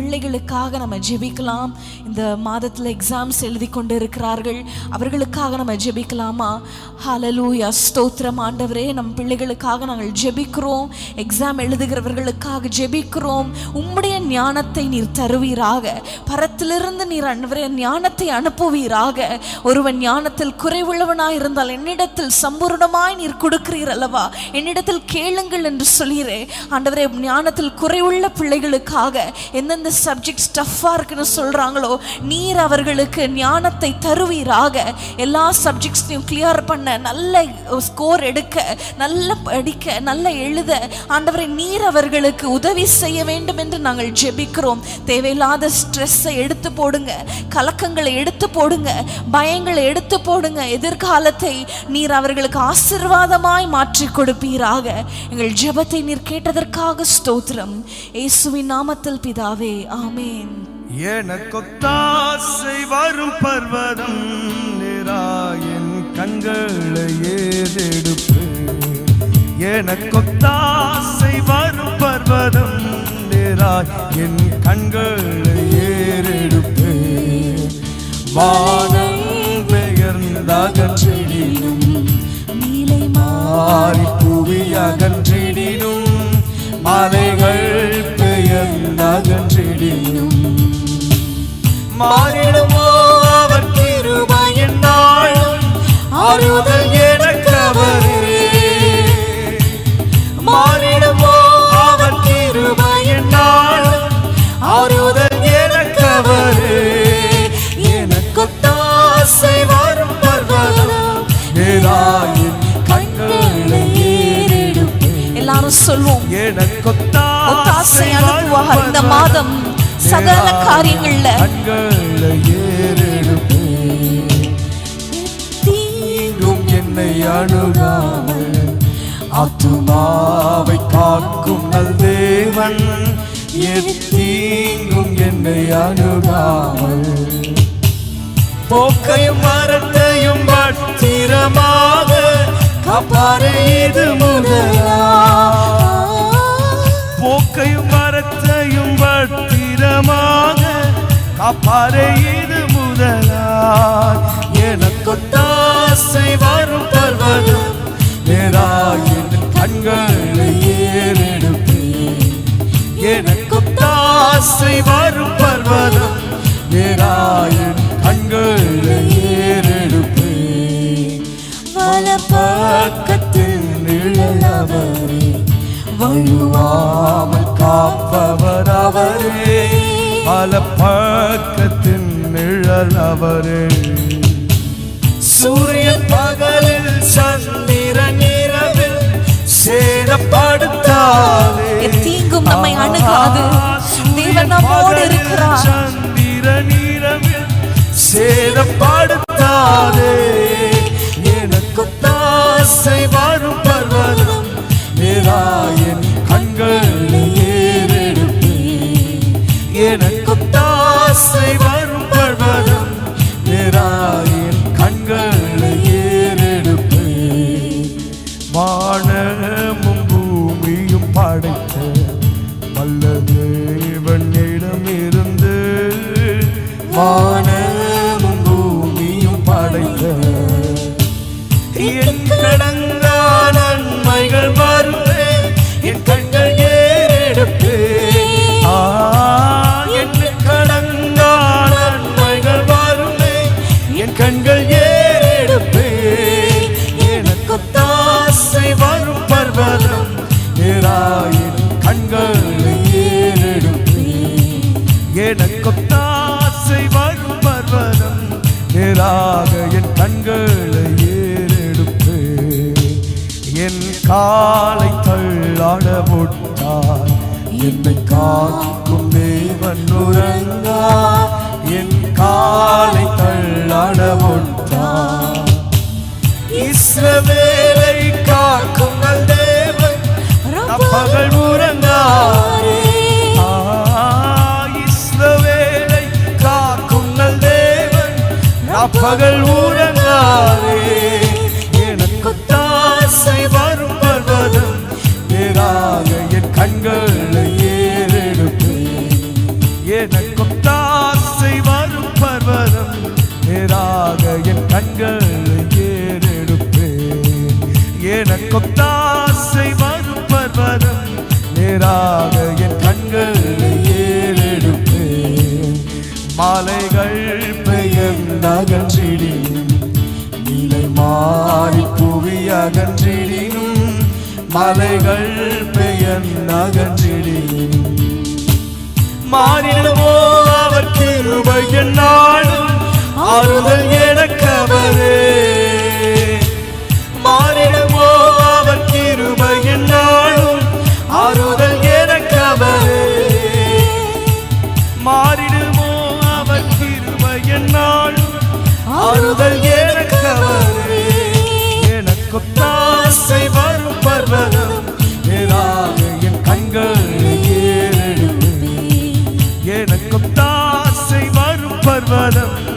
பிள்ளைகளுக்காக நம்ம ஜெபிக்கலாம். இந்த மாதத்தில் எக்ஸாம்ஸ் எழுதி கொண்டு இருக்கிறார்கள் அவர்களுக்காக நம்ம ஜெபிக்கலாமா? ஹலலூயா ஸ்தோத்திரம் ஆண்டவரே நம் பிள்ளைகளுக்காக நாங்கள் ஜெபிக்கிறோம். எக்ஸாம் எழுதுகிறவர்களுக்காக ஜெபிக்கிறோம். உம்முடைய ஞானத்தை நீர் தருவீராக. பரத்திலிருந்து நீர் அன்பரே ஞானத்தை அனுப்புவீராக. ஒருவன் ஞானத்தில் குறைவுள்ளவனாய் இருந்தால் என்னிடத்தில் சம்பூர்ணமாய் நீர் கொடுக்கிறீர் அல்லவா? என்னிடத்தில் கேளுங்கள் என்று சொல்கிறேன் ஆண்டவரே ஞானத்தில் குறைவுள்ள பிள்ளைகளுக்காக எந்தெந்த சப்ஜெக்ட் ஸ்டஃப்பாக இருக்குன்னு சொல்கிறாங்களோ நீர் அவர்களுக்கு ஞானத்தை தருவீராக. எல்லா சப்ஜெக்ட்ஸையும் கிளியர் பண்ண நல்ல ஸ்கோர் எடுக்க நல்ல படிக்க நல்ல எழுத. ஆண்டவரை நீர் அவர்களுக்கு உதவி செய்ய வேண்டும் என்று நாங்கள் ஜெபிக்கிறோம். தேவையில்லாத ஸ்ட்ரெஸ்ஸை எடுத்து போடுங்க. கலக்கங்களை எடுத்து போடுங்க. பயங்களை எடுத்து போடுங்க. எதிர்காலத்தை நீர் அவர்களுக்கு ஆசிர்வாதமாய் மாற்றி கொடுப்பீராக. எங்கள் ஜெபத்தை நீர் கேட்டதற்காக ஸ்தோத்திரம். இயேசுவின் நாமத்தில் பிதாவே ஆமேன். எனக்கொத்தாசை வரும் பர்வதம் நிராயன் கண்களை ஏதெடுப்பு. எனக்கொத்தாசை வரும் பர்வதம் நிராய் என் கண்களை ஏறெடுப்பு. வானம் பெயர்ந்தகற்றிடினும் நீலை மாறி புவி அகன்றிடினும் மலைகள் மாறிடுமோ? அவர் கிருபையின் நாளும் ஆறுதல் எனக்கு அவரே மாறிடுமோ? அவர் கிருபையின் நாளும் ஆறுதல் எனக்கு அவரே எனக்கு தாசை வரும் பர்வதம். ஏதாயின் கண்களை ஏறெடுப்பேன் எல்லாரும் சொல்வோம். எனக்கொத்தாசை ஒத்தாசை அனுப்புவார் இந்த மாதம். சகல காரியங்கள்ல. தீங்கும் என்னை அணுகாமல் ஆத்துமாவை காக்கும் நல் தேவன். எத்தீங்கும் என்னை அணுகாமல் போக்கையும் மரத்தையும் பத்திரமாக காப்பாரு இது முதலா. அப்பாரே இது முதலா எனக்கு தாசை வரும் பர்வதம் நேராயின் கண்களை ஏறெடுப்பேன். எனக்கு தாசை வரும் பர்வதம் நேராயின் கண்களை ஏறெடுப்பேன். வலப்பக்கத்தில் நிழலவரே வழுவாமல் காப்பவர் அவரே. வலப்பக்கத்தின் நிழல் அவரே. சூரியன் பகலில் சந்திரன் இரவில் சேதப்படுத்தாதே. தீங்கும் நம்மை அணுகாது. தேவன் நம்மோடு இருக்கிறார். சந்திரன் இரவில் சேதப்படுத்தாதே. எனக்கும் தாசை வரும் பர்வதம் நேராயன் நேராக என் கண்களை ஏறெடுப்பேன். என் காலை தள்ளாட போட்டார் என்னை காக்கும் தேவன் உறங்கா. என் காலை தள்ளாட போட்டார் இஸ்ரவேலை காக்கும் தேவன். பகல் அப்பகல் உறங்காரே எனக்கு தாசை வரும் பர்வதம் நேராக என் கண்களை ஏறெடுப்பேன் எனக்கும் தாசை வரும் பர்வதம் நேராக என் கண்கள் ஏறெடுப்பேன் எனக்கும் தாசை வரும் பர்வதம் நேராக என் கண்கள் ஏறெடுப்பேன் மாலைகள் பெயர் நிலை மாறி புவி அகன்றிடினும் மலைகள் பெயர் நகன்றிடினும். மாறினவோ அவர் கிருபை நாளும் ஆறுதல் எனக்கவரே. கொத்தாசை வரும் பர்வதம். ஏதாவது என் கண்கள் ஏறெடுக்குமே. எனக்கு தாசை வரும் பர்வதம்.